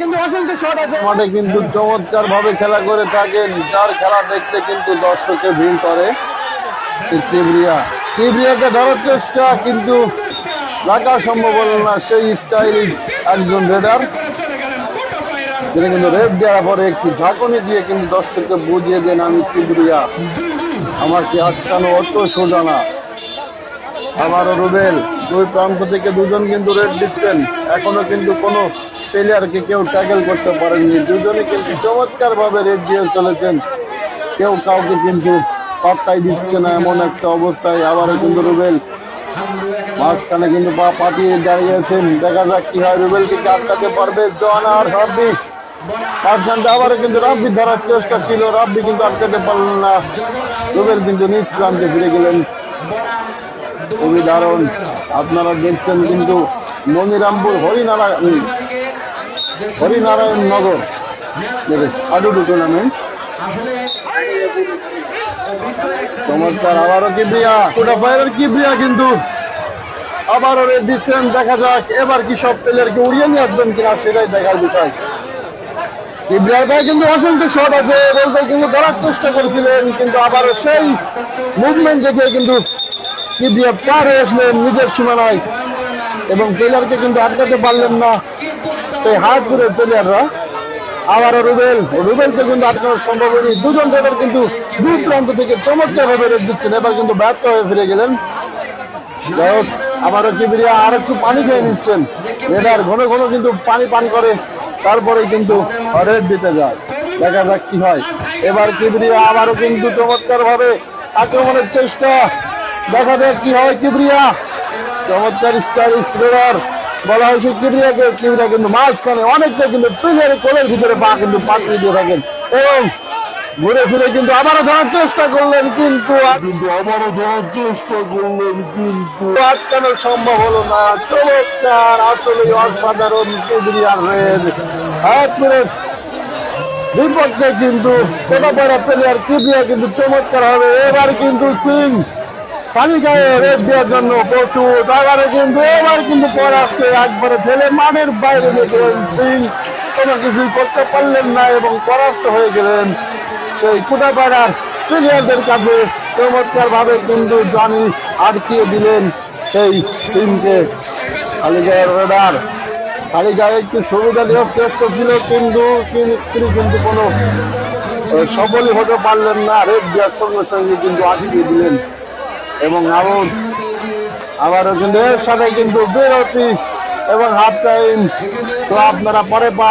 কিন্তু অসংখ্য শট আছে। মাঠে কিন্তু চমৎকার ভাবে খেলা করে থাকেন। যার খেলা দেখতে কিন্তু দর্শকে ভিড় করে। এই কিবরিয়া কিবরিয়াকে ধরার চেষ্টা, কিন্তু রাখা সম্ভব হলো না। সেই স্টাইলিশ একজন রেডার। যেটা কিন্তু রেড দেওয়ার পরে একটি ঝাঁকুনি দিয়ে কিন্তু দর্শককে বুঝিয়ে দেন, আমি কিবরিয়া আমার কি আটকানো অত সোজা না? আবারও রুবেল, দুই প্রান্ত থেকে দুজন কিন্তু রেড দিচ্ছেন। এখনও কিন্তু কোনো প্লেয়ারকে কেউ ট্যাকেল করতে পারেননি। দুজনে কিন্তু চমৎকার ভাবে রেড দিয়ে চলেছেন। কেউ কাউকে কিন্তু পাত্তাই দিচ্ছে না এমন একটা অবস্থায়। আবারও কিন্তু রুবেল, মাঝখানে কিন্তু পা পাঠিয়ে দাঁড়িয়েছেন দেখা যাক কি হয়। রুবেল কিন্তু আটকাতে পারবে। জন আর রাব্বি মাঝখান থেকে আবারও কিন্তু রাব্বি ধরার চেষ্টা ছিল। রাব্বি কিন্তু আটকাতে পারলেন না। রুবেল কিন্তু নিজ প্রান্তে ফিরে গেলেন। খুবই দারুণ আপনারা দেখছেন কিন্তু মনিরামপুর হরিনারায়ণ হরিনারায়ণ নগর। টুর্নামেন্ট চমৎকার, আবারও কিবরিয়া কিবরিয়া কিন্তু আবারও দিচ্ছেন। দেখা যাক, এবার কি সব প্লেয়ারকে উড়িয়ে নিয়ে আসবেন কিনা, সেটাই দেখার বিষয়। কিন্তু আছে কিন্তু চেষ্টা করেছিলেন, কিন্তু আবারও সেই মুভমেন্ট দেখে কিন্তু কিবরিয়া পার হয়ে আসলেন নিজের সীমানায়। এবং প্লেয়ারকে কিন্তু আটকাতে পারলেন না সেই হাতপুরের প্লেয়াররা আবারও রুবেল। রুবেলকে কিন্তু আটকানো সম্ভব হয়নি দুজন ড্রাইভার কিন্তু দূর প্রান্ত থেকে চমৎকার ভাবে রেড দিচ্ছেন। এবার কিন্তু ব্যর্থ হয়ে ফিরে গেলেন। আবারও কিবরিয়া আর একটু পানি খেয়ে নিচ্ছেন। রেডার ঘন ঘন কিন্তু পানি পান করে তারপরে কিন্তু রেড দিতে যায়। দেখা যাক কি হয়। এবার কিবরিয়া আবারও কিন্তু চমৎকার ভাবে আক্রমণের চেষ্টা। দেখা যাক কি হয় কিবরিয়া। চমৎকার স্টাইলিশ রেডার বলা হয়েছে কিবরিয়াকে। কিবরিয়া কিন্তু মাঝখানে অনেকটা কিন্তু প্লেয়ারের কোলের ভিতরে পা কিন্তু পাঠিয়ে দিয়ে থাকেন। এবং ঘুরে ফিরে কিন্তু আবারও ধরার চেষ্টা করলেন কিন্তু কিন্তু আবারও ধরার চেষ্টা করলেন কিন্তু। আটকানো সম্ভব হলো না। চমৎকার আসলে অসাধারণ কিবরিয়ার রেড এক মিনিট। বিপক্ষে কিন্তু কোটাপাড়া প্লেয়ার কিবরিয়া কিন্তু চমৎকার হবে। এবার কিন্তু সিং খালি গায়ে রেড দেওয়ার জন্য প্রচুর তারপরে কিন্তু এবার কিন্তু পরাজকে একবারে ফেলে মানের বাইরে গেলেন সিং। কোনো কিছুই করতে পারলেন না এবং পরাস্ত হয়ে গেলেন সেই কুটাপাড়ার প্লেয়ারদের কাছে। চমৎকার ভাবে কিন্তু জনি আটকিয়ে দিলেন সেই খালি গায়ের রেডার খালি গায়ে একটু সুবিধা দেওয়ার চেষ্টা ছিল কিন্তু তিনি কিন্তু কোনো সফলই হতে পারলেন না। রেড দেওয়ার সঙ্গে সঙ্গে কিন্তু আটকিয়ে দিলেন এবং আউট আবারও কিন্তু এর সাথে কিন্তু বিরতি এবং হাফ টাইম তো আপনারা পরে পাঠ